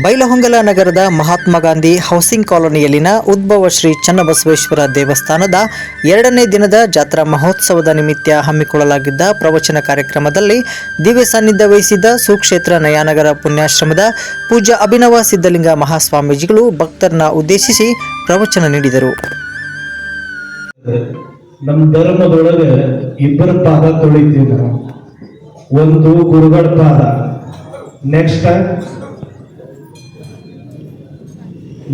ಬೈಲಹೊಂಗಲ ನಗರದ ಮಹಾತ್ಮ ಗಾಂಧಿ ಹೌಸಿಂಗ್ ಕಾಲೋನಿಯಲ್ಲಿನ ಉದ್ಭವ ಶ್ರೀ ಚನ್ನಬಸವೇಶ್ವರ ದೇವಸ್ಥಾನದ ಎರಡನೇ ದಿನದ ಜಾತ್ರಾ ಮಹೋತ್ಸವದ ನಿಮಿತ್ತ ಹಮ್ಮಿಕೊಳ್ಳಲಾಗಿದ್ದ ಪ್ರವಚನ ಕಾರ್ಯಕ್ರಮದಲ್ಲಿ ದಿವ್ಯ ಸಾನ್ನಿಧ್ಯ ವಹಿಸಿದ್ದ ಸುಕ್ಷೇತ್ರ ನಯಾನಗರ ಪುಣ್ಯಾಶ್ರಮದ ಪೂಜ್ಯ ಅಭಿನವ ಸಿದ್ಧಲಿಂಗ ಮಹಾಸ್ವಾಮೀಜಿಗಳು ಭಕ್ತರನ್ನ ಉದ್ದೇಶಿಸಿ ಪ್ರವಚನ ನೀಡಿದರು. ನಮ್ಮ ಧರ್ಮದೊಳಗೆ ಇಬ್ಬರ ಪಾದ ತೊಳಿತೀವಿ ಒಂದು ಗುರುಗಳ ಪಾದ. ನೆಕ್ಸ್ಟ್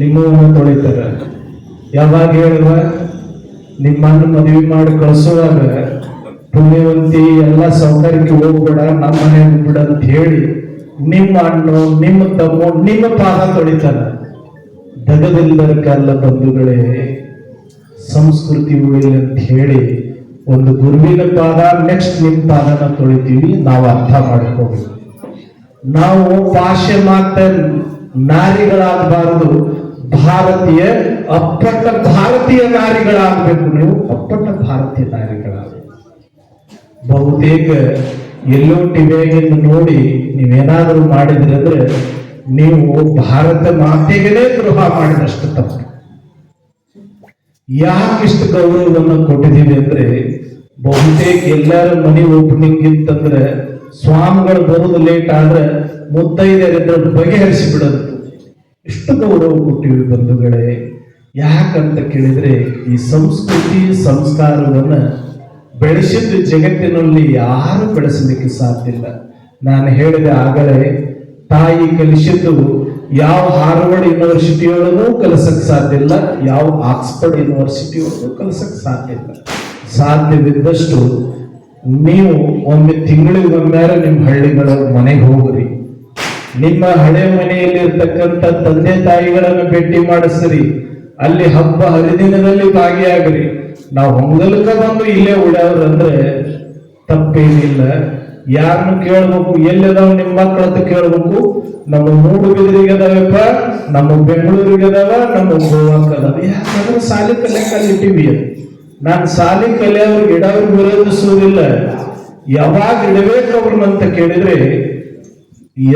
ನಿಮ್ಮವನ್ನ ತೊಳಿತಾರೆ. ಯಾವಾಗ ಹೇಳುವ ನಿಮ್ಮನ್ನು ಮದುವೆ ಮಾಡಿ ಕಳಿಸುವಾಗ ಪುಣ್ಯವಂತಿ ಎಲ್ಲ ಸೌಂದರ್ಯಕ್ಕೆ ಹೋಗ್ಬೇಡ, ನಮ್ಮ ಮನೆ ಬಿಡ ಅಂತ ಹೇಳಿ ನಿಮ್ಮ ಅಣ್ಣು, ನಿಮ್ಮ ತಮ್ಮ, ನಿಮ್ಮ ಪಾದ ತೊಳಿತಾರ. ದಗದಿಲ್ಲದ ಕಾಲ ಬಂಧುಗಳೇ, ಸಂಸ್ಕೃತಿ ಉಳಿಲಿ ಅಂತ ಹೇಳಿ ಒಂದು ಗುರುವಿನ ಪಾದ ನೆಕ್ಸ್ಟ್ ನಿಮ್ಮ ಪಾದನ ತೊಳಿತೀವಿ, ನಾವು ಅರ್ಥ ಮಾಡ್ಕೋಬೇಕು. ನಾವು ಪಾಶ್ಚಿಮಾತ್ಯ ನಾರಿಗಳಾಗಬಾರದು ಭಾರತೀಯ, ಅಪ್ಪಟ್ಟ ಭಾರತೀಯ ನಾರಿಗಳಾಗಬೇಕು ನೀವು. ಅಪ್ಪಟ್ಟ ಭಾರತೀಯ ನಾರಿಗಳಾಗಬೇಕು. ಬಹುತೇಕ ಎಲ್ಲೋ ಟಿವಿಯಾಗಿಂದ ನೋಡಿ ನೀವೇನಾದರೂ ಮಾಡಿದ್ರಿ ಅಂದ್ರೆ ನೀವು ಭಾರತ ಮಾತೆಗೇ ದ್ರೋಹ ಮಾಡಿದಷ್ಟು ತಪ್ಪು. ಯಾಕೆ ಇಷ್ಟು ಗೌರವವನ್ನು ಕೊಟ್ಟಿದ್ದೀವಿ ಅಂದ್ರೆ ಬಹುತೇಕ ಎಲ್ಲರ ಮನಿ ಓಪನಿಂಗ್ ಇತ್ತಂದ್ರೆ ಸ್ವಾಮಿಗಳು ಬರೋದು ಲೇಟ್ ಆದ್ರೆ ಮುತ್ತೈದರಿದ್ರ ಬಗೆಹರಿಸಿ ಬಿಡೋದು ಇಷ್ಟು ಗೌರವ ಕೊಟ್ಟಿವಿ ಬಂಧುಗಳೇ, ಯಾಕಂತ ಕೇಳಿದ್ರೆ ಈ ಸಂಸ್ಕೃತಿ ಸಂಸ್ಕಾರವನ್ನ ಬೆಳೆಸಿದ ಜಗತ್ತಿನಲ್ಲಿ ಯಾರು ಬೆಳೆಸಲಿಕ್ಕೆ ಸಾಧ್ಯ ಇಲ್ಲ. ನಾನು ಹೇಳಿದೆ ಆಗಲೇ, ತಾಯಿ ಕಲಿಸಿದ್ದು ಯಾವ ಹಾರ್ವರ್ಡ್ ಯೂನಿವರ್ಸಿಟಿಯೊಳಗೂ ಕಲಿಸಕ್ ಸಾಧ್ಯ ಇಲ್ಲ, ಯಾವ ಆಕ್ಸ್ಫರ್ಡ್ ಯೂನಿವರ್ಸಿಟಿಯೊಳಗೂ ಕಲಿಸಕ್ ಸಾಧ್ಯ ಇಲ್ಲ. ಸಾಧ್ಯವಿದ್ದಷ್ಟು ನೀವು ಒಮ್ಮೆ ತಿಂಗಳಿಗೊಮ್ಮೆ ನಿಮ್ಮ ಹಳ್ಳಿಗಳ ಮನೆಗೆ ಹೋಗ್ರಿ. ನಿಮ್ಮ ಹಳೆ ಮನೆಯಲ್ಲಿ ಇರ್ತಕ್ಕಂಥ ತಂದೆ ತಾಯಿಗಳನ್ನು ಭೇಟಿ ಮಾಡಿಸ್ರಿ. ಅಲ್ಲಿ ಹಬ್ಬ ಹರಿದಿನದಲ್ಲಿ ಭಾಗಿಯಾಗ್ರಿ. ನಾವು ಹೊಂಗಲಕ ಬಂದು ಇಲ್ಲೇ ಉಳ್ಯಾವ್ರಂದ್ರೆ ತಪ್ಪೇನಿಲ್ಲ. ಯಾರನ್ನು ಕೇಳ್ಬೇಕು, ಎಲ್ಲಿದಾವ ನಿಮ್ಮ ಮಕ್ಕಳ ಅಂತ ಕೇಳ್ಬೇಕು. ನಮ್ಮ ಮೂಡುಬಿದ್ರಿಗೆ ಅದಾವಪ್ಪ, ನಮ್ಮ ಬೆಂಗಳೂರಿಗೆ ಅದಾವ, ನಮ್ಮ ಗೋವಾಕ್ ಅದಾವ. ಯಾಕಂದ್ರೆ ಸಾಲಿ ಕಲೆ ಕಲಿಟ್ಟಿವಿ ನಾನು ಸಾಲಿ ಕಲಿಯೋರ್ಗೆ ಇಡೋರ್ಗೆ ವಿರೋಧಿಸುವುದಿಲ್ಲ ಯಾವಾಗ ಇಡಬೇಕು ಅವ್ರನ್ನ ಅಂತ ಕೇಳಿದ್ರೆ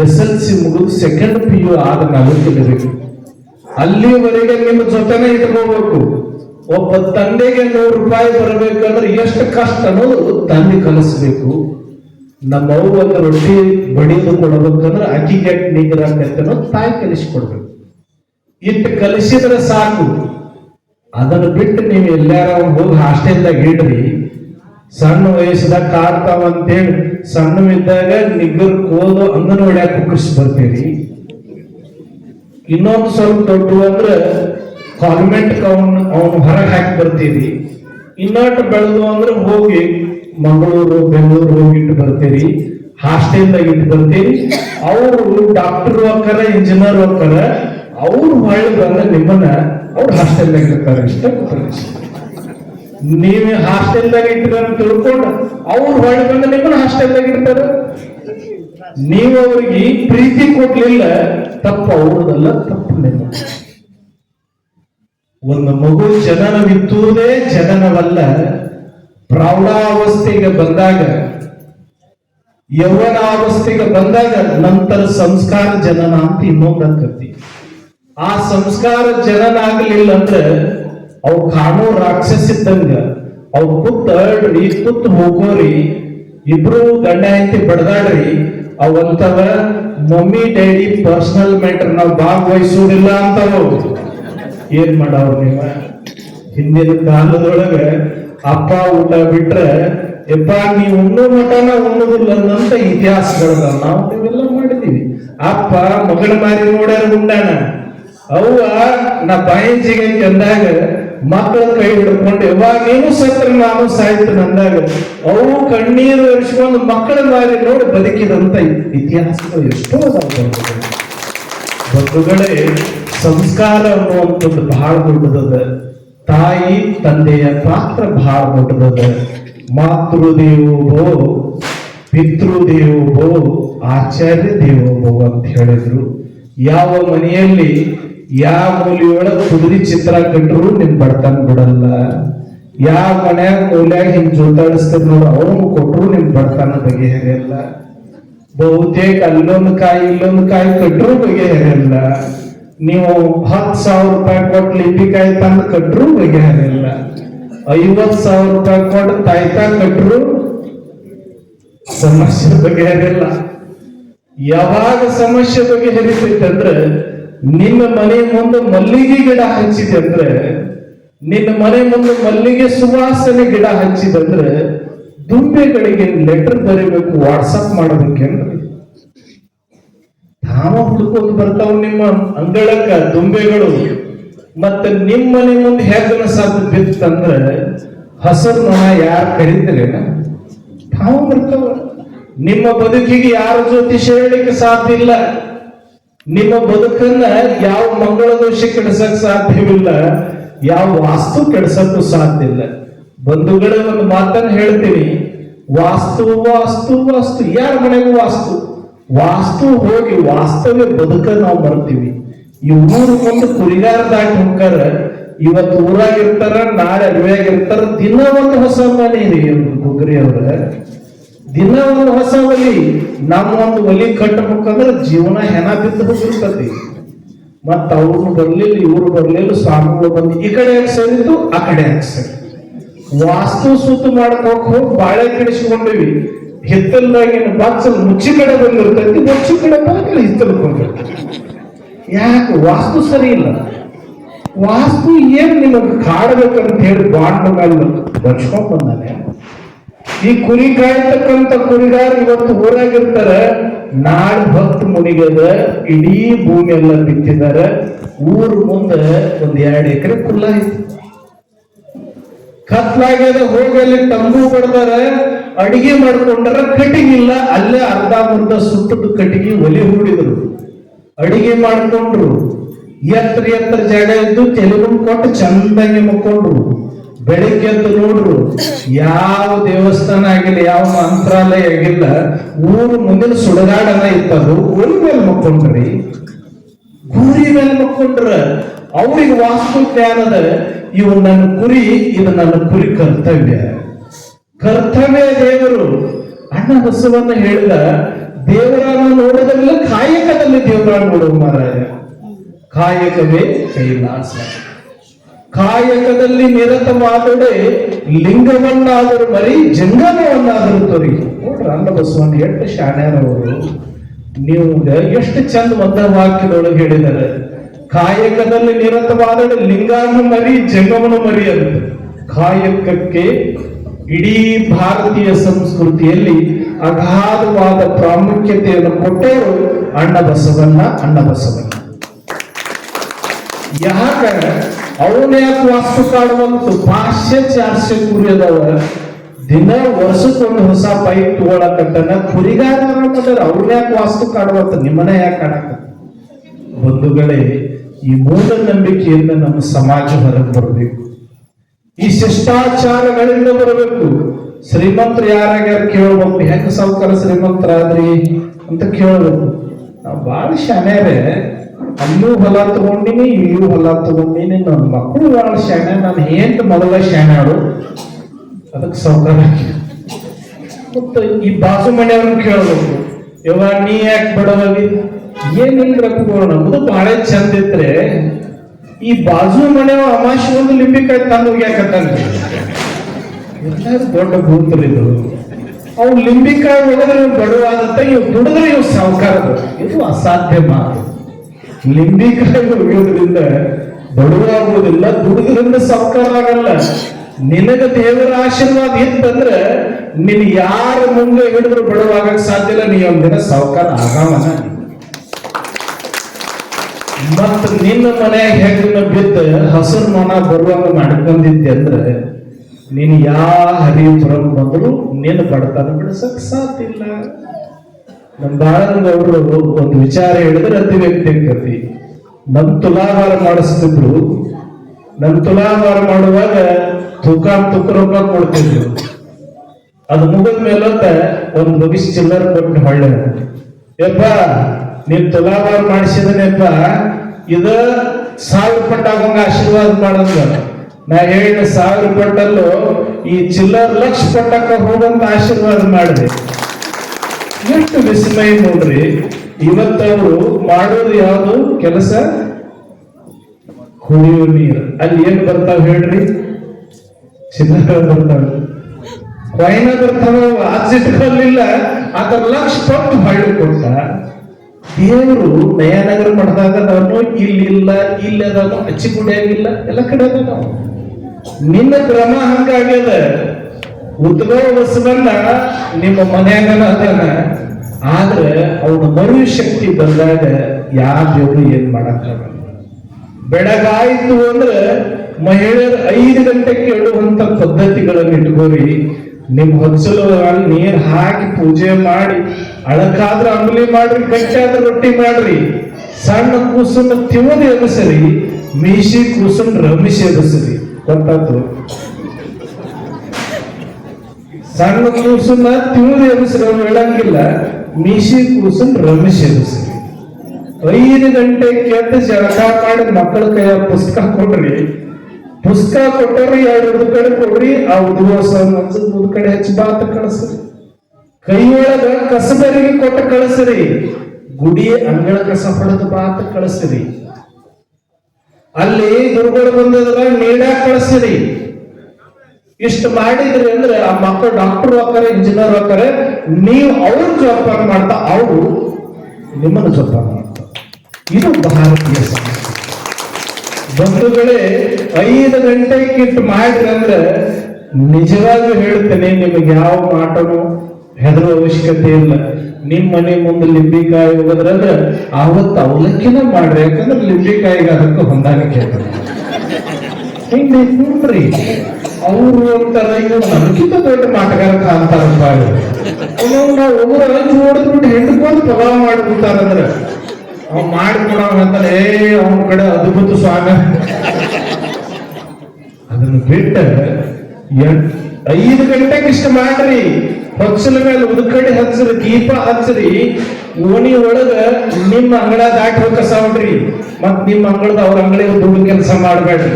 ಎಸ್ ಎಲ್ ಸಿ ಮುಗಿದು ಸೆಕೆಂಡ್ ಪಿ ಯು ಆದ ನಾವು ಅಲ್ಲಿವರೆಗೆ ನಿಮ್ಮ ಜೊತೆನೆ ಇಟ್ಕೋಬೇಕು. ಒಬ್ಬ ತಂದೆಗೆ ನೂರು ರೂಪಾಯಿ ಬರಬೇಕಂದ್ರೆ ಎಷ್ಟು ಕಷ್ಟ ಅನ್ನೋದು ತಂದೆ ಕಲಿಸ್ಬೇಕು. ನಮ್ಮ ಒಂದು ರೊಟ್ಟಿ ಬಡಿದು ಕೊಡಬೇಕಂದ್ರೆ ಅಕ್ಕಿಗೆ ನೀಗರ ಅನ್ನೋದು ತಾಯಿ ಕಲಿಸ್ಕೊಡ್ಬೇಕು. ಇಟ್ಟು ಕಲಿಸಿದ್ರೆ ಸಾಕು. ಅದನ್ನು ಬಿಟ್ಟು ನೀವು ಎಲ್ಲಾರ ಹೋಗಿ ಹಾಸ್ಟೆಲ್ದಾಗ ಇಡ್ರಿ. ಸಣ್ಣ ವಯಸ್ಸದಾಗ ಕಾಡ್ತಾವ ಅಂತೇಳಿ ಸಣ್ಣವಿದ್ದಾಗ ನಿಗ್ಗರ್ ಕೋದು ಅಂಗನವಾಡಿಯಾಗ ಕುಕ್ಕರ್ಸಿ ಬರ್ತೀರಿ. ಇನ್ನೊಂದು ಸ್ವಲ್ಪ ದೊಡ್ಡ ಅಂದ್ರೆ ಕಾನ್ವೆಂಟ್ ಅವನ್ ಅವನು ಹೊರಗೆ ಹಾಕಿ ಬರ್ತೀರಿ. ಇನ್ನೊಟ್ಟು ಬೆಳೆದು ಅಂದ್ರೆ ಹೋಗಿ ಮಂಗಳೂರು, ಬೆಂಗಳೂರು ಹೋಗಿ ಇಟ್ಟು ಬರ್ತೀರಿ. ಹಾಸ್ಟೆಲ್ದಾಗ ಇಟ್ಟು ಬರ್ತೀರಿ. ಅವರು ಡಾಕ್ಟರ್ ಹೋಗ್ತಾರ ಇಂಜಿನಿಯರ್ ಹೋಗ್ತಾರ ಅವ್ರು ಹೊಳ್ಳಿ ಬಂದ್ರೆ ನಿಮ್ಮನ್ನ ಅವ್ರು ಹಾಸ್ಟೆಲ್ದಾಗ ಇರ್ತಾರೆ ಇಷ್ಟ ನೀವೇ ಹಾಸ್ಟೆಲ್ದಾಗ ಅಂತ ತಿಳ್ಕೊಂಡು ಅವ್ರು ಹೊಳ್ಳಿ ಬಂದ್ರೆ ನಿಮ್ಮನ್ನ ಹಾಸ್ಟೆಲ್ದಾಗ ಇರ್ತಾರೆ ನೀವು ಅವ್ರಿಗೆ ಪ್ರೀತಿ ಕೊಡ್ಲಿಲ್ಲ, ತಪ್ಪು ಅವ್ರದಲ್ಲ ತಪ್ಪು ನಿಮ್ಮ ಒಂದು ಮಗು ಜನನವಿತ್ತುವುದೇ ಜನನವಲ್ಲ ಪ್ರೌಢಾವಸ್ಥೆಗೆ ಬಂದಾಗ, ಯೌವನಾವಸ್ಥೆಗೆ ಬಂದಾಗ ನಂತರ ಸಂಸ್ಕಾರ ಜನನ ಅಂತ ಇನ್ನೊಂದು ಆ ಸಂಸ್ಕಾರ ಜನನ ಆಗಲಿಲ್ಲ ಅಂದ್ರೆ ಅವು ಕಾಣೋ ರಾಕ್ಷಸ ಇದ್ದಂಗ. ಅವು ಕುತ್ತ ಅಳ್ರಿ ಕುತ್ತ ಹೋಗೋರಿ ಇಬ್ರು ಗಂಡ ಹೆಂಡತಿ ಬಡದಾಡ್ರಿ. ಅವಂತವ ಮಮ್ಮಿ, ಡ್ಯಾಡಿ ಪರ್ಸನಲ್ ಮ್ಯಾಟರ್ ನಾವು ಭಾಗವಹಿಸೋದಿಲ್ಲ ಅಂತವು ಏನ್ ಮಾಡವ್ರು ನೀವ? ಹಿಂದಿನ ಕಾಲದೊಳಗ ಅಪ್ಪ ಊಟ ಬಿಟ್ರೆ ಎಪ್ಪ ನೀವು ಉಣ್ಣೋ ಮಟನ ಉಣ್ಣುದಿಲ್ಲ ಅನ್ನಂತ ಇತಿಹಾಸಗಳದ ನಾವು ನೀವೆಲ್ಲ ಮಾಡಿದೀವಿ ಅಪ್ಪ ಮಗಳ ಮಾರಿ ನೋಡ್ಯಾರ ಉಂಡಾನ. ಅವ್ವ, ನಾ ಬಾಯಿಜಿಗೆ ಅಂದಾಗ ಮಕ್ಕಳ ಕೈ ಹಿಡ್ಕೊಂಡು ಯಾವಾಗ ನೀನು ಸತ್ರ ನಾನು ಸಾಯ್ತು ಅಂದಾಗ ಅವು ಕಣ್ಣೀರು ಇರಿಸ್ಕೊಂಡು ಮಕ್ಕಳ ಮಾರಿ ನೋಡಿ ಬದುಕಿದಂತ ಇತಿಹಾಸಗಳು ಎಷ್ಟೋ ಬಂಧುಗಳೇ, ಸಂಸ್ಕಾರ ಅನ್ನುವಂಥದ್ದು ಬಹಳ ದೊಡ್ಡದದ. ತಾಯಿ, ತಂದೆಯ ಪಾತ್ರ ಬಹಳ ದೊಡ್ಡದದ. ಪಿತೃ ಪಿತೃದೇವೋ ಆಚಾರ್ಯ ದೇವೋ ಅಂತ ಹೇಳಿದ್ರು. ಯಾವ ಮನೆಯಲ್ಲಿ ಯಾವ ಮೂಲಿಯೊಳಗ ಕುದುರಿ ಚಿತ್ರ ಕಟ್ಟರು ನಿಮ್ ಬಡತನ ಬಿಡಲ್ಲ. ಯಾವ ಮನ್ಯಾಗ ಮೂಲ್ಯಾಗ ಹಿಂಗ್ ಜೋತಾಡಿಸ್ತಿದ್ರು ಅವನು ಕೊಟ್ಟರು ನಿಮ್ ಬಡತನ ಬಗೆಹರಿಯಲ್ಲ. ಬಹುತೇಕ ಅಲ್ಲೊಂದು ಕಾಯಿ ಇಲ್ಲೊಂದು ಕಾಯಿ ಕಟ್ಟರು ಬಗೆಹರಿಲ್ಲ ನೀವು ಹತ್ತು ಸಾವಿರ ರೂಪಾಯಿ ಕೊಟ್ಟು ಲಿಪಿಕಾಯಿ ತಂದು ಕಟ್ಟರು ಬಗೆಹರಿಲ್ಲ ಐವತ್ ಸಾವಿರ ರೂಪಾಯಿ ಕೊಟ್ಟು ತಾಯ್ತಾ ಕಟ್ಟರು ಸಮಸ್ಯೆ ಬಗೆಹರಿಲ್ಲ ಯಾವಾಗ ಸಮಸ್ಯೆ ಬಗೆಹರಿತೈತೆ ಅಂದ್ರೆ ನಿನ್ನ ಮನೆ ಮುಂದೆ ಮಲ್ಲಿಗೆ ಗಿಡ ಹಚ್ಚಿದೆ ಅಂದ್ರೆ, ನಿನ್ನ ಮನೆ ಮುಂದೆ ಮಲ್ಲಿಗೆ ಸುವಾಸನೆ ಗಿಡ ಹಚ್ಚಿದಂದ್ರೆ ದುಂಬೆಗಳಿಗೆ ಲೆಟರ್ ಬರೀಬೇಕು ವಾಟ್ಸಪ್ ಮಾಡ್ಬೇಕೇನ್ರಿ ತಾವ ಹುಡುಕೊಂಡು ಬರ್ತಾವ ನಿಮ್ಮ ಅಂಗಳಕ್ಕ ದುಂಬೆಗಳು, ಮತ್ತೆ ನಿಮ್ಮ ಮನೆ ಮುಂದೆ ಹೆಗ್ಗನ ಸಾಧ್ಯ ಬಿತ್ತಂದ್ರೆ, ಹಸರು ಮನ ಯಾರು ಕರೀತೀರೇನ? ತಾವು ಬರ್ತಾವ. ನಿಮ್ಮ ಬದುಕಿಗೆ ಯಾರ ಜೊತೆ ಸೇರಲಿಕ್ಕೆ ಸಾಧ್ಯ ಇಲ್ಲ. ನಿಮ್ಮ ಬದುಕನ್ನ ಯಾವ ಮಂಗಳ ದೋಷ ಕೆಡಿಸಕ್ ಸಾಧ್ಯವಿಲ್ಲ, ಯಾವ ವಾಸ್ತು ಕೆಡಿಸಕ್ಕೂ ಸಾಧ್ಯ ಇಲ್ಲ. ಬಂಧುಗಳೇ ಒಂದು ಮಾತನ್ನ ಹೇಳ್ತೀನಿ. ವಾಸ್ತು ವಾಸ್ತು ವಾಸ್ತು, ಯಾರ ಮನೆಗೂ ವಾಸ್ತು? ವಾಸ್ತು ಹೋಗಿ ವಾಸ್ತವ್ಯ ಬದುಕ ನಾವು ಬರ್ತೀವಿ ಈ ಊರು ಮುಂದೆ ಕುರಿಗಾರ ದಾಟಿ ಇವತ್ತು ಊರಾಗಿರ್ತಾರ, ನಾಳೆ ಅಡುವೆ ಇರ್ತಾರ ದಿನ ಒಂದು ಹೊಸ ಮನೆ ಇದೆ. ಗುಗ್ರಿ ಅವ್ರ? ದಿನ ಒಂದು ಹೊಸ ಒಲಿ ನಮ್ಮ ಒಂದು ಒಲಿ ಕಟ್ಟಬೇಕಂದ್ರೆ ಜೀವನ ಹೆನ ಬಿದ್ದು ಹೋಗಿರ್ತತಿ ಮತ್ತ ಅವ್ರು ಬರ್ಲಿಲ್ಲ, ಇವ್ರು ಬರ್ಲಿಲ್ಲ, ಸ್ವಾಮಿಗಳು ಬಂದು ಈ ಕಡೆ ಯಾಕೆ ಸರಿದ್ದು ಆ ಕಡೆ ಯಾಕೆ ಸರಿ ವಾಸ್ತು ಸೂತು ಮಾಡ್ಕೋಕ್ ಹೋಗಿ ಬಾಳೆ ಕಿಡಿಸಿಕೊಂಡಿವಿ. ಹಿತ್ತಲ್ದಾಗಿನ ಬಾಕ್ಸಲ್ ಮುಚ್ಚಿ ಕಡೆ ಬಂದಿರ್ತೈತಿ, ಮುಚ್ಚಿ ಕಡೆ ಬಾಗಿಲು ಹಿತ್ತಲ್ ಯಾಕೆ? ವಾಸ್ತು ಸರಿ ಇಲ್ಲ. ವಾಸ್ತು ಏನ್ ನಿಮಗೆ ಕಾಡ್ಬೇಕಂತ ಹೇಳಿ ಬಾಂಡ್ ಮೇಲೆ ಬಚ್ಕೊಂಡ್ ಬಂದಾನೆ ಈ ಕುರಿ ಕಾಯ್ತಕ್ಕಂತ ಕುರಿಗಾರ ಇವತ್ತು ಊರಾಗಿರ್ತಾರೆ. ನಾಳ್ ಭಕ್ತ ಮುನಿಗದ ಇಡೀ ಭೂಮಿ ಎಲ್ಲ ಬಿತ್ತಿದ್ದಾರೆ. ಊರ್ ಮುಂದೆ ಒಂದ್ ಎರಡು ಎಕರೆ ಕುಲ್ಲ ಐತಿ. ಕತ್ಲಾಗ್ಯದ ಹೋಗಿ ಅಲ್ಲಿ ತಂಬು ಬಡ್ದಾರ ಅಡಿಗೆ ಮಾಡ್ಕೊಂಡಾರ ಕಟಿಂಗ್ ಇಲ್ಲ. ಅಲ್ಲೇ ಅರ್ಧ ಮುರ್ಧ ಸುಟ್ಟದ ಕಟಿಗೆ ಒಲಿ ಹೂಡಿದ್ರು. ಅಡಿಗೆ ಮಾಡ್ಕೊಂಡ್ರು. ಎತ್ತರ ಎತ್ತರ ಜಾಗ ಇದ್ದು ತೆಲುಗು ಕೊಟ್ಟು ಚಂದಾಗಿ ಮಕ್ಕೊಂಡ್ರು. ಬೆಳಿಗ್ಗೆ ಎದ್ದು ನೋಡ್ರು, ಯಾವ ದೇವಸ್ಥಾನ ಆಗಿಲ್ಲ ಯಾವ ಮಂತ್ರಾಲಯ ಆಗಿಲ್ಲ, ಊರು ಮುಂದಿನ ಸುಡಗಾಡನ ಇತ್ತದು ಊರಿ ಮೇಲೆ ಮಕ್ಕೊಂಡ್ರಿ. ಗುರಿ ಮೇಲೆ ಮಕ್ಕೊಂಡ್ರ, ಅವ್ರಿಗೆ ವಾಸ್ತು ಜ್ಞಾನದ ಇವು ನನ್ನ ಕುರಿ ಇದು ನನ್ನ ಕುರಿ ಕರ್ತವ್ಯ. ಕರ್ತವ್ಯ ದೇವರು. ಅಣ್ಣ ಬಸವನ್ನ ಹೇಳಿದ, ದೇವರನ್ನು ನೋಡೋದಲ್ಲ ಕಾಯಕದಲ್ಲಿ ದೇವರನ್ನು ನೋಡುವ ಮಾರಾಯ ಕಾಯಕವೇ ಕೈಲಾಸ. ಕಾಯಕದಲ್ಲಿ ನಿರತವಾದೊಡೆ ಲಿಂಗವನ್ನಾದರೂ ಮರಿ, ಜಂಗಮವನ್ನಾದರೂ ತೊರಿ ನೋಡ್ರ ಅನ್ನ ಬಸವಣ್ಣ ಎಷ್ಟು ಶಾಣ್ಯಾನವರು. ನೀವು ಎಷ್ಟು ಚಂದ ಒಂದ ವಾಕ್ಯದೊಳಗೆ ಹೇಳಿದ್ದಾರೆ. ಕಾಯಕದಲ್ಲಿ ನಿರತವಾದೊಡೆ ಲಿಂಗಾನು ಮರಿ, ಜಂಗಮನು ಮರಿ ಅಂತ ಕಾಯಕಕ್ಕೆ ಇಡೀ ಭಾರತೀಯ ಸಂಸ್ಕೃತಿಯಲ್ಲಿ ಅಗಾಧವಾದ ಪ್ರಾಮುಖ್ಯತೆಯನ್ನು ಕೊಟ್ಟರು ಅಣ್ಣ ಬಸವಣ್ಣ ಅಣ್ಣ ಬಸವಣ್ಣ ಯಾಕ ಅವನ ಯಾಕೆ ವಾಸ್ತು ಕಾಡುವಂತ ಭಾಷ್ಯ ಚಾರ್ಸೆ ಕುರಿ ಅದಾವ ದಿನ ವರ್ಷಕ್ಕೊಂದು ಹೊಸ ಪೈಪ್ ತಗೊಳಕತ್ತನ. ಕುರಿಗಾರ ಅವ್ರ ಯಾಕೆ ವಾಸ್ತು ಕಾಡುವಂತ, ನಿಮ್ಮನೆ ಯಾಕೆ ಕಾಣಕ ಬಂಧುಗಳೇ, ಈ ಮೂಢನಂಬಿಕೆಯಿಂದ ನಮ್ಮ ಸಮಾಜ ಹೊರಗೆ ಬರಬೇಕು. ಈ ಶಿಷ್ಟಾಚಾರಗಳಿಂದ ಬರಬೇಕು. ಶ್ರೀಮಂತರು ಯಾರ್ಯಾರು ಕೇಳಬೇಕು, ಹೆಂಗ ಸಾವುಕಾರ ಶ್ರೀಮಂತರಾದ್ರಿ ಅಂತ ಕೇಳಬೇಕು. ನಾವು ಬಹಳ ಶಾನ್ಯಾರೆ ಅಲ್ಲೂ ಹೊಲ ತಗೊಂಡಿನಿ, ಇಲ್ಲೂ ಹೊಲ ತಗೊಂಡಿನಿ. ನನ್ನ ಮಕ್ಕಳು ಭಾಳ ಶಾಣೆ, ನಾನು ಏನ್ ಮೊದಲ ಶಾಣಾರು ಅದಕ್ಕೆ ಸೌಕರ್ಯ ಮತ್ತು ಈ ಬಾಸು ಮನೆಯವ್ರನ್ನ ಕೇಳಬೇಕು. ಯಾವಾಗ ನೀ ಯಾಕೆ ಬಡವಾಗಿ ಏನಿಲ್ಲ ನಮ್ದು ಬಹಳ ಚಂದ ಇದ್ರೆ ಈ ಬಾಜು ಮನೆಯವ ಅಮಾಶಿ ಒಂದು ಲಿಂಬಿಕಾಯಿ ತಂದು ಹೋಗ್ಯಾಕತ್ತಾನೆ ಎಲ್ಲರೂ ದೊಡ್ಡ ಭೂತರಿದ್ರು. ಅವು ಲಿಂಬಿಕಾಯಿ ಹೋಗಿದ್ರೆ ಇವ್ ಬಡವಾದಂತ ಇವ್ ದುಡಿದ್ರೆ ಇವ್ ಸಾವುಕಾರ ಇದು ಅಸಾಧ್ಯ ಮಾತು. ಒಗೆಯೋದ್ರಿಂದ ಬಡವಾಗುವುದಿಲ್ಲ ದುಡಿದ್ರಿಂದ ಸಾವುಕಾರ ಆಗಲ್ಲ. ನಿನಗ ದೇವರ ಆಶೀರ್ವಾದ ಇತ್ತಂದ್ರೆ ನಿನ್ ಯಾರ ಮುಂದೆ ಹಿಡಿದ್ರು ಬಡವಾಗಕ್ ಸಾಧ್ಯ ಇಲ್ಲ, ನೀ ಒಂದಿನ ಸಾವುಕಾರ ಆಗಾಮನ ಮತ್ತ ನಿನ್ನ ಮನೆ ಹೆಗ್ಗನ ಬಿದ್ದ ಹಸಿರು ಮನ ಬರುವಂಗ ಮಾಡ್ಕೊಂಡಿದ್ದೆ ಅಂದ್ರೆ ನೀನ್ ಯಾ ಹರಿ ಬಂದ್ರು ನಿನ್ನ ಬಡತನ ಬಿಡಿಸಕ್ ಸಾಧ್ಯ ಇಲ್ಲ. ನಮ್ಮ ಬಾಳಂಗವರು ಒಂದು ವಿಚಾರ ಹೇಳಿದ್ರೆ ಅತಿ ವ್ಯಕ್ತಿ ಕತಿ ನಮ್ ತುಲಾಭಾರ ಮಾಡಿಸ್ತಿದ್ರು. ನಮ್ ತುಲಾಭಾರ ಮಾಡುವಾಗ ತೂಕ ತುಕ್ಕ ರೊಕ್ಕ ಕೊಡ್ತಿದ್ರು. ಅದು ಮುಗಿದ ಒಂದು ಮುಗಿಸ್ ಚಿಲ್ಲರ್ ಕೊಟ್ಟು ಹೊಳ್ಳೆ. ಯಪ್ಪ, ನೀನ್ ತುಲಾಭಾರ ಮಾಡಿಸಿದನೆಪ್ಪ, ಇದ ಸಾವಿರ ಪಟ್ಟ ಆಶೀರ್ವಾದ ಮಾಡಂಗ ನಾ ಹೇಳಿದ ಸಾವಿರ ಪಟ್ಟಲ್ಲೂ ಈ ಚಿಲ್ಲರ್ ಲಕ್ಷ ಪಟ್ಟಕ್ಕ ಹೋಗಂತ ಆಶೀರ್ವಾದ ಮಾಡಿದೆ. ಎಷ್ಟು ವಿಸ್ಮಯ ನೋಡ್ರಿ? ಇವತ್ತವರು ಮಾಡೋದು ಯಾವುದು? ಕೆಲಸ? ಕುಡಿಯುವ ನೀರು. ಅಲ್ಲಿ ಏನ್ ಬರ್ತಾವ ಹೇಳ್ರಿ? ಚಿಲ್ಲರ ಬರ್ತಾವ. ಕೊಯ್ನ ಬರ್ತಾವ ಆಚಿಟ್ಕೊಳ್ಳಿಲ್ಲ ಅದರ ಲಕ್ಷ ಪಟ್ಟು ಹಳ್ಳಿ ಕೊಟ್ಟ ದೇವರು ನಯನಗರ ಮಠದಾಗ ನಾನು ಇಲ್ಲಿಲ್ಲ ಇಲ್ಲಿ ಅಚ್ಚಿ ಕುಡಿಯಾಗಿಲ್ಲ ಎಲ್ಲ ಕಡೆ ಅದ ನಾವು. ನಿನ್ನ ಕ್ರಮ ಹಂಗಾಗ್ಯದ ಉದ್ಭವ ಬಸವನ್ನ ನಿಮ್ಮ ಮನ್ಯಾಗನ ಅದಾನ? ಆದ್ರೆ ಅವನ ಮರು ಶಕ್ತಿ ಬಂದಾಗ ಯಾವ ದೇವರು ಏನ್ ಮಾಡಕ್ಕ ಬೆಳಗಾಯಿತು ಅಂದ್ರೆ ಮಹಿಳೆಯರು ಐದು ಗಂಟೆಗೆ ಕೇಳುವಂತ ಪದ್ಧತಿಗಳನ್ನು ಇಟ್ಕೋರಿ. ನಿಮ್ ಹೊಚ್ಚಲು ನೀರ್ ಹಾಕಿ ಪೂಜೆ ಮಾಡಿ, ಅಳಕಾದ್ರ ಅಂಬಲಿ ಮಾಡ್ರಿ ಗಟ್ಟಿಯಾದ ರೊಟ್ಟಿ ಮಾಡ್ರಿ. ಸಣ್ಣ ಕೂಸನ್ನ ತಿವದಿ ಎಬಸರಿ ಮೀಸಿ ಕೂಸನ್ ರಮಿಸಿ ಎಬಸರಿ ಗೊತ್ತಾತು ಸಣ್ಣ ಕೂಸನ್ನ ತಿಳಿದು ಎಬಸರಿ ಅವ್ರು ಹೇಳಂಗಿಲ್ಲ ಮೀಸಿ ಕೂಸನ್ ರಮಿಸಿ ಎಬಸರಿ ಐದು ಗಂಟೆ ಕೆಟ್ಟ ಜಳಕ ಮಾಡಿ ಮಕ್ಕಳ ಕೈಯ ಪುಸ್ತಕ ಕೊಡ್ರಿ. ಪುಸ್ತಕ ಕೊಟ್ಟರಿ ಎರಡು ಕಡೆ ಕೊಡ್ರಿ, ಆ ಉದ್ವಾಸ ಒಂದು ಕಡೆ ಹಚ್ಚಿ ಬಾತ ಕಳಿಸ್ರಿ. ಕೈಯೊಳಗ ಕಸಬರಿಗೆ ಕೊಟ್ಟ ಕಳಿಸ್ರಿ. ಗುಡಿ ಅಂಗಳ ಕಸ ಹೊಡೆದು ಬಾತ ಕಳಿಸ್ರಿ. ಅಲ್ಲಿ ದುರ್ಗಳು ಬಂದದ್ರ ನೀಡ ಕಳಿಸ್ರಿ. ಇಷ್ಟು ಮಾಡಿದ್ರಿ ಅಂದ್ರೆ ಆ ಮಕ್ಕಳು ಡಾಕ್ಟರ್ ಹೋಗ್ತಾರೆ ಇಂಜಿನಿಯರ್ ಹೋಗ್ತಾರೆ ನೀವು ಅವ್ರ ಜೋಪಾನ ಮಾಡ್ತಾ ಅವರು ನಿಮ್ಮನ್ನು ಜೋಪಾನ ಮಾಡ್ತಾರೆ. ಇದು ಭಾರತೀಯ ಸಂಸ್ಕೃತಿ ಬಂಧುಗಳೇ, ಐದು ಗಂಟೆ ಕಿಟ್ ಮಾಡಿದ್ರಿ ಅಂದ್ರೆ ನಿಜವಾಗಿಯೂ ಹೇಳ್ತೇನೆ, ನಿಮಗೆ ಯಾವ ಮಾಟನು ಹೆದರುವ ಅವಶ್ಯಕತೆ ಇಲ್ಲ. ನಿಮ್ ಮನೆ ಮುಂದೆ ಲಿಂಬಿಕಾಯಿ ಹೋಗೋದ್ರಂದ್ರೆ ಅವತ್ತು ಅವಲಕ್ಕಿನ ಮಾಡ್ರಿ, ಯಾಕಂದ್ರೆ ಲಿಂಬಿಕಾಯಿಗೆ ಅದಕ್ಕೂ ಹೊಂದಾಣಿಕೆ. ಹಿಂಗೆ ನೋಡ್ರಿ ಅವರು ಅಂತಾರ ಇವ್ರು ನಮ್ಗಿಂತ ದೊಡ್ಡ ಮಾಟಗಾರ ಕಾಂತಾರಪ್ಪ ಇವ್ರು. ನಾವು ಒಬ್ಬರು ಅಜ್ಜಿ ಹೊಡೆದ್ಬಿಟ್ಟು ಹೆಂಡ್ಕೊಂಡು ಪಲಾವ್ ಮಾಡ್ಬಿಡ್ತಾರಂದ್ರೆ ಅವ್ ಮಾಡ್ಕೊಡವ್ ಅಂತಾನೆ, ಏ, ಅವನ ಕಡೆ ಅದ್ಭುತ ಸ್ವಾಗ ಅದನ್ನು ಬಿಟ್ಟ ಐದು ಗಂಟೆಗೆ ಇಷ್ಟ ಮಾಡ್ರಿ, ಹೊಚ್ಚಲ ಮೇಲೆ ಉದ್ಕಡಿ ಹಚ್ಚರಿ ದೀಪ ಹಚ್ಚ್ರಿ, ಓಣಿ ಒಳಗ ನಿಮ್ಮ ಅಂಗಳ ದಾಟಿ ಕಸ ಹೊಡ್ರಿ ಮತ್ ನಿಮ್ಮ ಅಂಗಳದ ಅವ್ರ ಅಂಗಳಿಗೆ ದುಡ್ಡು ಕೆಲಸ ಮಾಡ್ಬೇಡ್ರಿ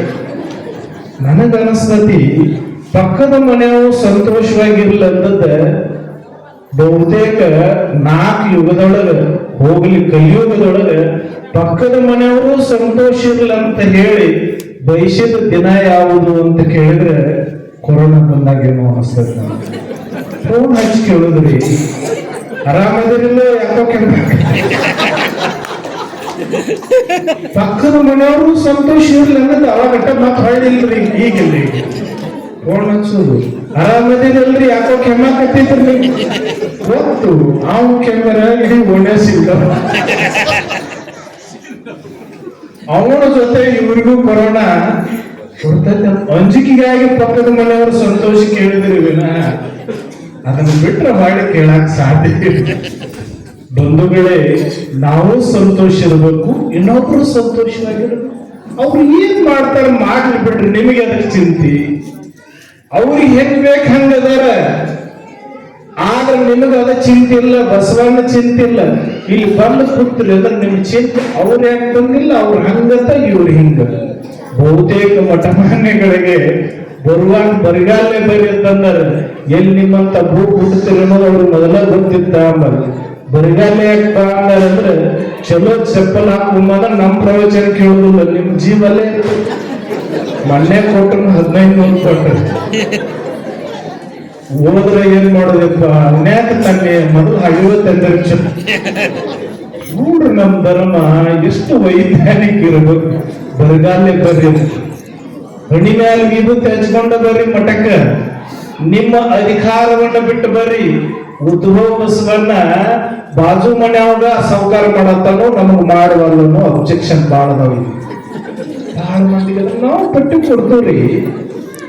ನನಗನಸ್ತತಿ, ಪಕ್ಕದ ಮನೆಯವರು ಸಂತೋಷವಾಗಿರ್ಲಂದದ ಬಹುತೇಕ ನಾಲ್ಕು ಯುಗದೊಳಗ, ಹೋಗ್ಲಿ ಕಲಿಯುಗದೊಳಗ, ಪಕ್ಕದ ಮನೆಯವರು ಸಂತೋಷ ಇರ್ಲ ಅಂತ ಹೇಳಿ ಬಯಸಿದ ದಿನ ಯಾವುದು ಅಂತ ಕೇಳಿದ್ರೆ, ಕೊರೋನಾ ಬಂದಾಗೇನೋ ಅನಿಸ್ತದೆ. ಫೋನ್ ಹಚ್ಚಿ ಕೇಳಿದ್ರಿ ಆರಾಮದಿರಿಲ್ಲ ಯಾಕೋ ಕೆಮ್ಮು ಪಕ್ಕದ ಮನೆಯವರು ಸಂತೋಷ ಇರ್ಲಿ ಅನ್ನೋದು ಅವಾಗಟ್ಟ ಮತ್ತೆ ಹೊಳ್ಳಿಲ್ರಿ ಈಗಿಲ್ರಿ ಫೋನ್ ಹಚ್ಚೋದು ಯಾಕೋ ಕೆಮ್ಮಾಕತ್ತಿದ್ರಿ ಗೊತ್ತು, ನಾವು ಕೆಮ್ಮರ ಇಡೀ ಓಡಾಸಿಲ್ಲ ಅವನ ಜೊತೆ ಇವ್ರಿಗೂ ಕೊರೋನಾ. ಅಂಜಿಕೆಗಾಗಿ ಪಕ್ಕದ ಮನೆಯವರು ಸಂತೋಷ ಕೇಳಿದ್ರಿ ವಿನ. ಅದನ್ನು ಬಿಟ್ರೆ ಮಾಡಿ ಕೇಳಕ್ ಸಾಧ್ಯ. ಬಂಧುಗಳೇ, ನಾವು ಸಂತೋಷ ಇರಬೇಕು, ಇನ್ನೊಬ್ರು ಸಂತೋಷವಾಗಿರ್ಬೇಕು. ಅವ್ರು ಏನ್ ಮಾಡ್ತಾರೆ ಮಾಡ್ಲಿ ಬಿಡ್ರಿ, ನಿಮಗೆ ಅದ್ರ ಚಿಂತಿ. ಅವ್ರಿಗೆ ಹೆಂಗ್ ಬೇಕು ಹಂಗದಾರ ಆದ್ರೆ ನಿಮಗೆ ಅದ ಚಿಂತೆ ಇಲ್ಲ, ಬಸವಣ್ಣ ಚಿಂತೆ ಇಲ್ಲ. ಇಲ್ಲಿ ಬಂದು ಕೂತ್ರಿ ಅಂದ್ರೆ ನಿಮ್ ಚಿಂತೆ, ಅವ್ರು ಯಾಕೆ ಬಂದಿಲ್ಲ, ಅವ್ರು ಹಂಗತ್ತ ಇವ್ರು ಹಿಂಗ. ಬಹುತೇಕ ಮಠಮಾನ್ಯಗಳಿಗೆ ಬರುವಾಗ ಬರಿಗಾಲೇ ಬರಿ ಅಂತಂದ್ರೆ, ಎಲ್ಲಿ ನಿಮ್ಮಂತ ಭೂ ಹುಟ್ಟುತ್ತೀರಿ ಅನ್ನೋದು ಅವ್ರು ಮೊದಲ ಗೊತ್ತಿತ್ತ ಅಂಬಲ್ಲ. ಬರಿಗಾಲ ಯಾಕೆ ಬಾ ಅಂದ್ರೆ ಚಲೋ ಚಪ್ಪಲ್ ಹಾಕೊಂಬಂದ್ರೆ ನಮ್ ಪ್ರವಚನ ಕೇಳುದಿಲ್ಲ ನಿಮ್ ಜೀವಲ್ಲೇ ಮೊನ್ನೆ ಕೊಟ್ಟರು ಹದಿನೈದು ನೂರು ಕೊಟ್ಟರು. ಹೋದ್ರೆ ಏನ್ ಮಾಡೋದಪ್ಪ? ಅನ್ಯಾಕ ತನ್ನೆ ಮೊದಲು ಐವತ್ತೆಂಟು ಲಕ್ಷ ನೋಡ್ರಿ ನಮ್ ಧರ್ಮ, ಎಷ್ಟು ವೈಜ್ಞಾನಿಕ ಇರಬೇಕು. ಬರಗಾಲೆ ಬರ್ರಿ. ಹಣಿ ಮ್ಯಾಲ ಇದು ತೆಚ್ಕೊಂಡ ಬರ್ರಿ ಮಠಕ್ಕ. ನಿಮ್ಮ ಅಧಿಕಾರವನ್ನ ಬಿಟ್ಟು ಬರ್ರಿ. ಉದ್ಭವ ಬಸವನ್ನ ಬಾಜು ಮನ್ಯಾಗ ಸಾವುಕಾರ ಮಾಡತ್ತಾನೋ ನಮಗ್ ಮಾಡುವಲ್ಲೋ ಅಬ್ಜೆಕ್ಷನ್ ಬಾಳ ಅದಾವ ಬಾಳ ಮಂದಿಗೆ ನಾವು ಪಟ್ಟಿ ಕೊಡ್ತೀವ್ರಿ.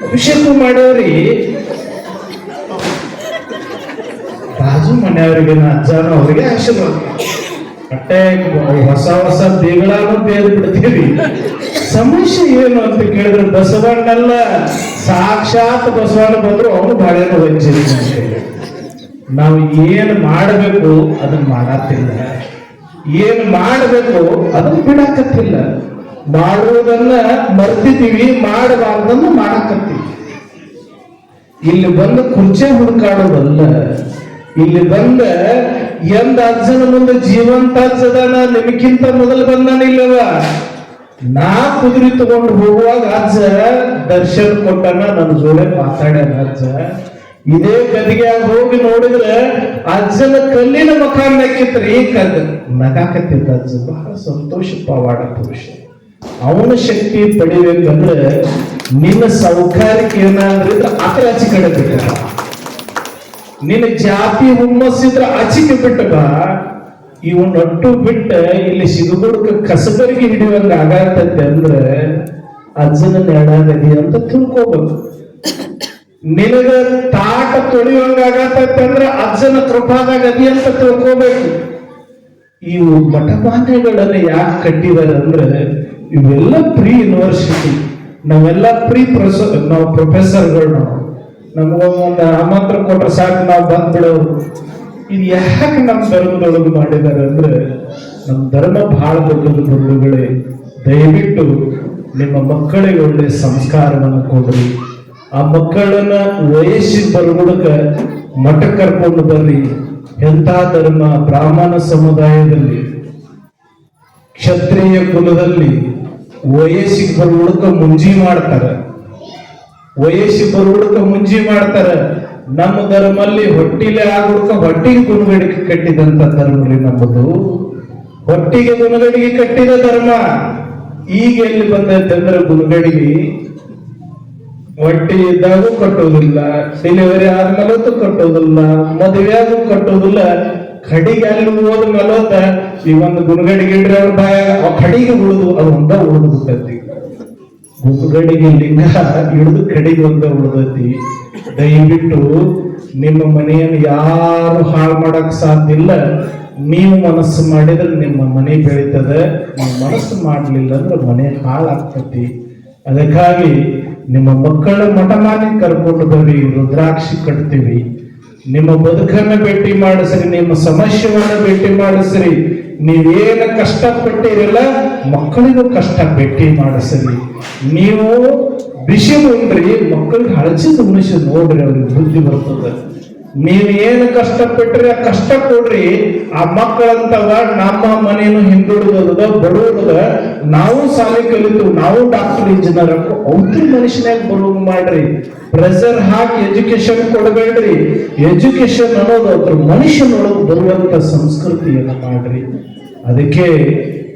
ಅಭಿಷೇಕ ಮಾಡೇವ್ರಿ ಬಾಜು ಮನೆಯವರಿಗೆ ಅಜ್ಜಾನ ಅವರಿಗೆ ಆಶೀರ್ವಾದ. ಮತ್ತೆ ಹೊಸ ಹೊಸ ದೇಗಳಾನು ಬೇರೆ ಬಿಡ್ತೀವಿ. ಸಮಸ್ಯೆ ಏನು ಅಂತ ಕೇಳಿದ್ರೆ ಬಸವಣ್ಣಲ್ಲ ಸಾಕ್ಷಾತ್ ಬಸವಣ್ಣ ಬಂದ್ರು ಅವನು ಬಾಳೆನ ವಂಚಿತ ನಾವು ಏನು ಮಾಡಬೇಕು ಅದನ್ನ ಮಾಡತ್ತಿಲ್ಲ ಏನು ಮಾಡಬೇಕು ಅದನ್ನ ಬಿಡಾಕತ್ತಿಲ್ಲ. ಮಾಡುವುದನ್ನ ಮರ್ತಿದ್ದೀವಿ, ಮಾಡಬಾರ್ದನ್ನು ಮಾಡಾಕತ್ತೀವಿ ಇಲ್ಲಿ ಬಂದು ಕುರ್ಚೆ ಹುಡುಕಾಡೋದಲ್ಲ. ಇಲ್ಲಿ ಬಂದ ಎಂದ ಅಜ್ಜನ ಮುಂದೆ ಜೀವಂತ ಅಜ್ಜದಾನ, ನಿಮಗಿಂತ ಮೊದಲು ಬಂದಾನ ಇಲ್ಲವ? ನಾ ಕುದುರಿ ತಗೊಂಡು ಹೋಗುವಾಗ ಅಜ್ಜ ದರ್ಶನ ಕೊಟ್ಟನ, ನನ್ನ ಜೋಡೆ ಮಾತಾಡ್ಯಾನ ಅಜ್ಜ. ಇದೇ ಗದಿಗೆ ಹೋಗಿ ನೋಡಿದ್ರೆ ಅಜ್ಜನ ಕಲ್ಲಿನ ಮುಖ ಈ ಕದ್ ನಗಾಕತ್ತಿದ್ದ ಅಜ್ಜ ಬಹಳ ಸಂತೋಷ ಪವಾಡ ಪುರುಷ. ಅವನ ಶಕ್ತಿ ಪಡಿಬೇಕಂದ್ರೆ ನಿನ್ನ ಸೌಕರ್ಯಕ್ಕೆ ಏನಾದ್ರೆ ಆತರ ಆಚೆ ಕಡೆ ಬಿಟ್ಟ. ನಿನ್ನ ಜಾತಿ ಹುಮ್ಮಸ್ಸಿದ್ರ ಅಚಿಕೆ ಬಿಟ್ಟ ಬಾ. ಒಟ್ಟು ಬಿಟ್ಟ ಇಲ್ಲಿ ಸಿಗುಗುಡ್ಕ ಕಸಬರಿಗೆ ಹಿಡಿಯುವಂಗ ಆಗತ್ತೆ ಅಂದ್ರೆ ಅಜ್ಜನ ನೆಡಾಗದಿ ಅಂತ ತಿಳ್ಕೋಬೇಕು. ನಿನಗ ತಾಟ ಅಂದ್ರೆ ಅಜ್ಜನ ಕೃಪಾದಾಗದಿ ಅಂತ ತಿಳ್ಕೋಬೇಕು. ಇವು ಮಠಮಾನ್ಯಗಳನ್ನ ಯಾಕೆ ಕಟ್ಟಿದಾರೆ ಅಂದ್ರೆ ಇವೆಲ್ಲ ಪ್ರೀ ಯೂನಿವರ್ಸಿಟಿ ನಾವೆಲ್ಲ ಪ್ರೀ ಪ್ರೊಸ ನಾವು ಪ್ರೊಫೆಸರ್ಗಳು ನಾವು. ನಮಗೊಂದು ಆಮಂತ್ರ ಕೊಟ್ಟರೆ ಸಾಕು, ನಾವು ಬಂದ್ಬಿಡೋರು. ಇದು ಯಾಕೆ ನಮ್ಮ ಧರ್ಮದೊಳಗೆ ಮಾಡಿದ್ದಾರೆ ಅಂದ್ರೆ ನಮ್ಮ ಧರ್ಮ ಬಹಳ ದೊಡ್ಡದು ಬಂಧುಗಳೇ, ದಯವಿಟ್ಟು ನಿಮ್ಮ ಮಕ್ಕಳಿಗೆ ಒಳ್ಳೆ ಸಂಸ್ಕಾರವನ್ನು ಕೊಡ್ರಿ. ಆ ಮಕ್ಕಳನ್ನ ವಯಸ್ಸಿಗೆ ಬರುವುದಕ್ಕ ಮಠ ಕರ್ಕೊಂಡು ಬರ್ರಿ. ಎಂಥ ಧರ್ಮ ಬ್ರಾಹ್ಮಣ ಸಮುದಾಯದಲ್ಲಿ, ಕ್ಷತ್ರಿಯ ಕುಲದಲ್ಲಿ ವಯಸ್ಸಿಗೆ ಬರುವುದಕ್ಕ ಮುಂಜಿ ಮಾಡ್ತಾರೆ. ವಯಸ್ಸಿಗೆ ಬರುವುದಕ್ಕ ಮುಂಜಿ ಮಾಡ್ತಾರ. ನಮ್ಮ ಧರ್ಮಲ್ಲಿ ಹೊಟ್ಟಿಲೆ ಆಗುಡಕ ಹೊಟ್ಟಿಗೆ ಗುಣಗಡಿಗೆ ಕಟ್ಟಿದಂತ ಧರ್ಮ ರೀ ನಮ್ಮದು. ಹೊಟ್ಟಿಗೆ ಗುಣಗಡಿಗೆ ಕಟ್ಟಿದ ಧರ್ಮ. ಈಗ ಎಲ್ಲಿ ಬಂದೈತೆ ಅಂದ್ರೆ ಗುಣಗಡಿಗೆ ಹೊಟ್ಟಿ ಇದ್ದಾಗೂ ಕಟ್ಟೋದಿಲ್ಲ ಡೆಲಿವರಿ ಆದ್ಮೇಲೂ ಕಟ್ಟೋದಿಲ್ಲ ಮದುವೆಯಾಗೂ ಕಟ್ಟೋದಿಲ್ಲ ಕಡಿಗೆ ಅಲ್ಲಿ ಹೋದ ಮೇಲೋತ ಈ ಒಂದು ಗುಣಗಡಿಗೆ ಇಡ್ರಿ ಅವ್ರ ಬಾಯ ಕಡಿಗೆ ಉಳಿದು ಅದು ಒಂದ ಉಳಿದು ಬಿಟ್ಟತಿ ಗುಣಗಡಿಗೆ ಲಿಂಗ ಹಿಡಿದು ಕಡಿಗೆ ಒಂದ ಉಳಿದತಿ. ದಯವಿಟ್ಟು ನಿಮ್ಮ ಮನೆಯನ್ನು ಯಾರು ಹಾಳು ಮಾಡಕ್ ಸಾಧ್ಯ ಇಲ್ಲ. ನೀವು ಮನಸ್ಸು ಮಾಡಿದ್ರೆ ನಿಮ್ಮ ಮನೆ ಬೆಳೀತದೆ. ನೀವು ಮನಸ್ಸು ಮಾಡಲಿಲ್ಲ ಅಂದ್ರೆ ಮನೆ ಹಾಳಾಗ್ತತಿ. ಅದಕ್ಕಾಗಿ ನಿಮ್ಮ ಮಕ್ಕಳ ಮಠಮಾನಿ ಕರ್ಕೊಂಡು ಬರ್ರಿ ರುದ್ರಾಕ್ಷಿ ಕಟ್ತೀವಿ. ನಿಮ್ಮ ಬದುಕನ್ನ ಭೇಟಿ ಮಾಡಿಸ್ರಿ, ನಿಮ್ಮ ಸಮಸ್ಯೆವನ್ನ ಭೇಟಿ ಮಾಡಿಸ್ರಿ. ನೀವೇನ ಕಷ್ಟಪಟ್ಟಿರಲ್ಲ, ಮಕ್ಕಳಿಗೂ ಕಷ್ಟ ಭೇಟಿ ಮಾಡಿಸ್ರಿ. ನೀವು ಬಿಸಿ ಉಂಡ್ರಿ, ಮಕ್ಕಳಿಗೆ ಹಳಸಿದ ಮನುಷ್ಯ ನೋಡ್ರಿ ಅವ್ರಿಗೆ ಬುದ್ಧಿ ಬರ್ತದೆ. ನೀವ್ ಏನು ಕಷ್ಟಪಟ್ರಿ ಆ ಕಷ್ಟ ಕೊಡ್ರಿ, ಆ ಮಕ್ಕಳಂತವ ನಮ್ಮ ಮನೇನು ಹಿಂದುಳಿದ ಬಡವರದ ನಾವು ಸಾಲಿ ಕಲಿತು, ನಾವು ಡಾಕ್ಟರ್ ಇಂಜಿನಿಯರ್ ಅವ್ರ ಮನುಷ್ಯನಾಗ ಬರೋ ಮಾಡ್ರಿ. ಪ್ರೆಸರ್ ಹಾಕಿ ಎಜುಕೇಶನ್ ಕೊಡಬೇಡ್ರಿ. ಎಜುಕೇಶನ್ ಅನ್ನೋದು ಅದ್ರ ಮನುಷ್ಯನೊಳಗೆ ಬರುವಂತ ಸಂಸ್ಕೃತಿಯನ್ನ ಮಾಡ್ರಿ. ಅದಕ್ಕೆ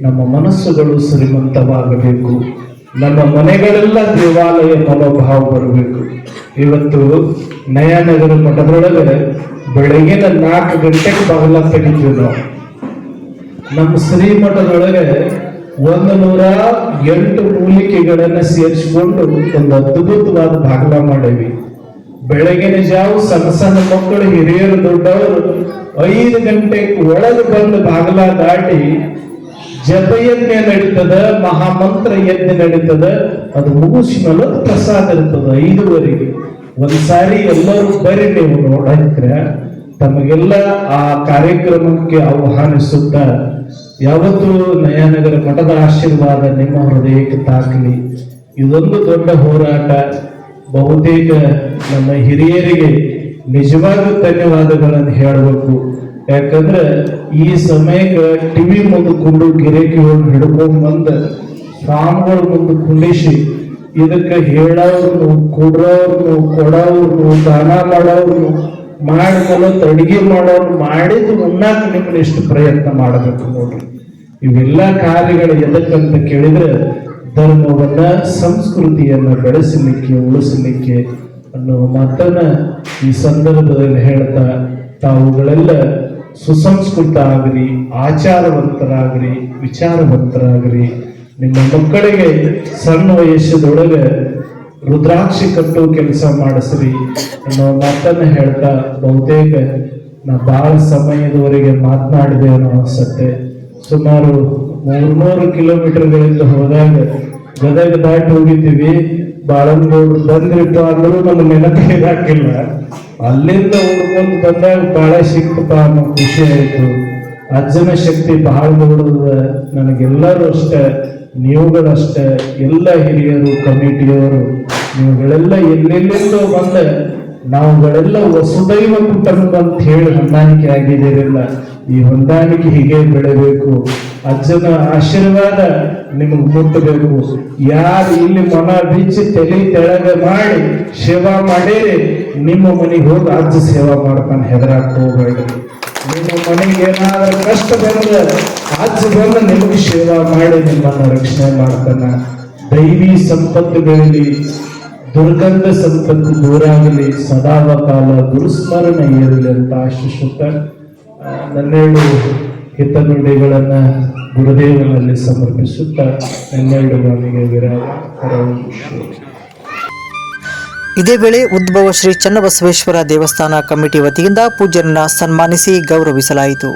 ನಮ್ಮ ಮನಸ್ಸುಗಳು ಶ್ರೀಮಂತವಾಗಬೇಕು. ನಮ್ಮ ಮನೆಗಳೆಲ್ಲ ದೇವಾಲಯ ಮನೋಭಾವ ಬರಬೇಕು. ಇವತ್ತು ನಯಾನಗರ ಮಠದೊಳಗೆ ಬೆಳಗಿನ ನಾಲ್ಕು ಗಂಟೆಗೆ ಬಾಗಿಲ ತೆಗಿತೀವಿ ನಾವು. ನಮ್ಮ ಶ್ರೀಮಠದೊಳಗೆ ಒಂದು ನೂರ ಎಂಟು ಮೂಲಿಕೆಗಳನ್ನ ಸೇರಿಸಿಕೊಂಡು ಒಂದು ಅದ್ಭುತವಾದ ಬಾಗಿಲ ಮಾಡೇವಿ. ಬೆಳಗಿನ ಜಾವ ಸಣ್ಣ ಸಣ್ಣ ಮಕ್ಕಳು ಹಿರಿಯರು ದೊಡ್ಡವರು ಐದು ಗಂಟೆ ಒಳಗೆ ಬಂದು ಬಾಗಿಲ ದಾಟಿ ಜಪಯಜ್ಞ ನಡೀತದ, ಮಹಾಮಂತ್ರ ಯಜ್ಞ ನಡೀತದ, ಅದು ಮುಗಿಸಿ ಮೇಲೆ ಪ್ರಸಾದ ಇರ್ತದ ಐದುವರೆಗೆ. ಒಂದ್ಸಾರಿ ಎಲ್ಲರೂ ಬರೀ ನೀವು ನೋಡಕ್ರೆ, ತಮಗೆಲ್ಲ ಆ ಕಾರ್ಯಕ್ರಮಕ್ಕೆ ಆಹ್ವಾನಿಸುತ್ತ ಯಾವತ್ತೂ ನಯನಗರ ಮಠದ ಆಶೀರ್ವಾದ ನಿಮ್ಮ ಹೃದಯಕ್ಕೆ ತಾಕಲಿ. ಇದೊಂದು ದೊಡ್ಡ ಹೋರಾಟ. ಬಹುತೇಕ ನಮ್ಮ ಹಿರಿಯರಿಗೆ ನಿಜವಾಗ್ಲೂ ಧನ್ಯವಾದಗಳನ್ನು ಹೇಳಬೇಕು. ಯಾಕಂದ್ರೆ ಈ ಸಮಯಕ್ಕೆ ಟಿವಿ ಮುಂದೆ ಕುಂಡು ಗಿರೇಕಿಗಳನ್ನು ಹಿಡ್ಕೊಂಡ್ ಬಂದ ಸ್ವಾಮಿಗಳ ಮುಂದೆ ಕುಂಡಿಸಿ ಇದಕ್ಕೆ ಹೇಳೋರ್ನು, ಕೊಡೋರ್ನು ಕೊಡೋರ್ನು, ದಾನ ಮಾಡೋರ್ನು ಮಾಡಿ ಮಲತ್ ಅಡಿಗೆ ಮಾಡೋರು ಮಾಡಿದ ಉಣ್ಣಾಕ ನಿಮ್ಮನ್ನ ಎಷ್ಟು ಪ್ರಯತ್ನ ಮಾಡಬೇಕು ನೋಡ್ರಿ. ಇವೆಲ್ಲ ಕಾರ್ಯಗಳು ಎದಕ್ಕಂತ ಕೇಳಿದ್ರೆ ಧರ್ಮವನ್ನ, ಸಂಸ್ಕೃತಿಯನ್ನ ಬೆಳೆಸಲಿಕ್ಕೆ, ಉಳಿಸಲಿಕ್ಕೆ ಅನ್ನುವ ಮಾತನ್ನ ಈ ಸಂದರ್ಭದಲ್ಲಿ ಹೇಳ್ತಾ, ತಾವುಗಳೆಲ್ಲ ಸುಸಂಸ್ಕೃತ ಆಗ್ರಿ ಆಚಾರವಂತರಾಗ್ರಿ, ವಿಚಾರವಂತರಾಗ್ರಿ. ನಿಮ್ಮ ಮಕ್ಕಳಿಗೆ ಸಣ್ಣ ವಯಸ್ಸದೊಳಗೆ ರುದ್ರಾಕ್ಷಿ ಕಟ್ಟು ಕೆಲಸ ಮಾಡಿಸ್ರಿ ಅನ್ನೋ ಮಾತನ್ನ ಹೇಳ್ತಾ, ಬಹುತೇಕ ನಾ ಬಹಳ ಸಮಯದವರೆಗೆ ಮಾತನಾಡಿದೆ ಅನ್ನೋ ಅನ್ಸತ್ತೆ. ಸುಮಾರು ಮೂರ್ನೂರು ಕಿಲೋಮೀಟರ್ಗಳಿಂದ ಹೋದಾಗ ಗದಗ ದಾಟಿ ಹೋಗಿದ್ದೀವಿ. ಬಾಳಂಗೌಡ್ರು ಬಂದಿರ್ತ ಅಂದ್ರೂ ನಮ್ಮ ನೆನಪೇ ಹಾಕಿಲ್ಲ ಅಲ್ಲಿಂದ ಹುಡ್ಕೊಂಡು ಬಂದಾಗ ಬಹಳ ಸಿಕ್ಕಪ್ಪ ಅನ್ನೋ ಖುಷಿ ಆಯ್ತು. ಅಜ್ಜನ ಶಕ್ತಿ ಬಹಳ ದೊಡ್ಡದ. ನನಗೆಲ್ಲರೂ ಅಷ್ಟೇ, ನೀವುಗಳಷ್ಟೇ, ಎಲ್ಲ ಹಿರಿಯರು, ಕಮಿಟಿಯವರು, ನೀವುಗಳೆಲ್ಲ ಎಲ್ಲೆಲ್ಲಿಂದ ಬಂದ. ನಾವುಗಳೆಲ್ಲ ವಸುದೈವ ಕುಟುಂಬ ಅಂತ ಹೇಳಿ ಹೊಂದಾಣಿಕೆ ಆಗಿದ್ದೀರಲ್ಲ, ಈ ಹೊಂದಾಣಿಕೆ ಹೀಗೆ ಬೆಳೆಬೇಕು. ಅಜ್ಜನ ಆಶೀರ್ವಾದ ನಿಮಗೆ ಮುಟ್ಟಬೇಕು ಯಾರು ಇಲ್ಲಿ ಮನ ಬಿಚ್ಚಿ ತಲೆ ತೆಳಗ ಮಾಡಿ ಸೇವಾ ಮಾಡೇ ನಿಮ್ಮ ಮನೆಗೆ ಹೋಗಿ ಅಜ್ಜ ಸೇವಾ ಮಾಡ್ತಾನೆ, ಹೆದರಾಕ್ ಹೋಗ್ಬೇಡಿ ನಿಮ್ಮ ಮನೆಗೆ ಏನಾದ್ರೂ ಕಷ್ಟ ಬಂದ್ರೆ ಅಜ್ಜ ಬಂದು ನಿಮಗೆ ಸೇವಾ ಮಾಡಿ ನಿಮ್ಮನ್ನು ರಕ್ಷಣೆ ಮಾಡ್ತಾನ. ದೈವಿ ಸಂಪತ್ತುಗಳಲ್ಲಿ ದುರ್ಗಂಧ ಸಂಪತ್ತು ದೂರ ಆಗಲಿ ಸದಾವ ಕಾಲ ಗುರುಸ್ಮರಣೆ ಇರಲಿ ಅಂತ ಆಶಿಸುತ್ತ ನನ್ನೆರಡು ಹಿತನುಡಿಗಳನ್ನ ಗುರುದೇವನಲ್ಲಿ ಸಮರ್ಪಿಸುತ್ತಾ, ನನ್ನೆರಡು ಮನೆಗೆ ವಿರಾಮ ಇದೇ ವೇಳೆ ಉದ್ಭವ ಶ್ರೀ ಚನ್ನಬಸವೇಶ್ವರ ದೇವಸ್ಥಾನ ಕಮಿಟಿ ವತಿಯಿಂದ ಪೂಜ್ಯರನ್ನ ಸನ್ಮಾನಿಸಿ ಗೌರವಿಸಲಾಯಿತು.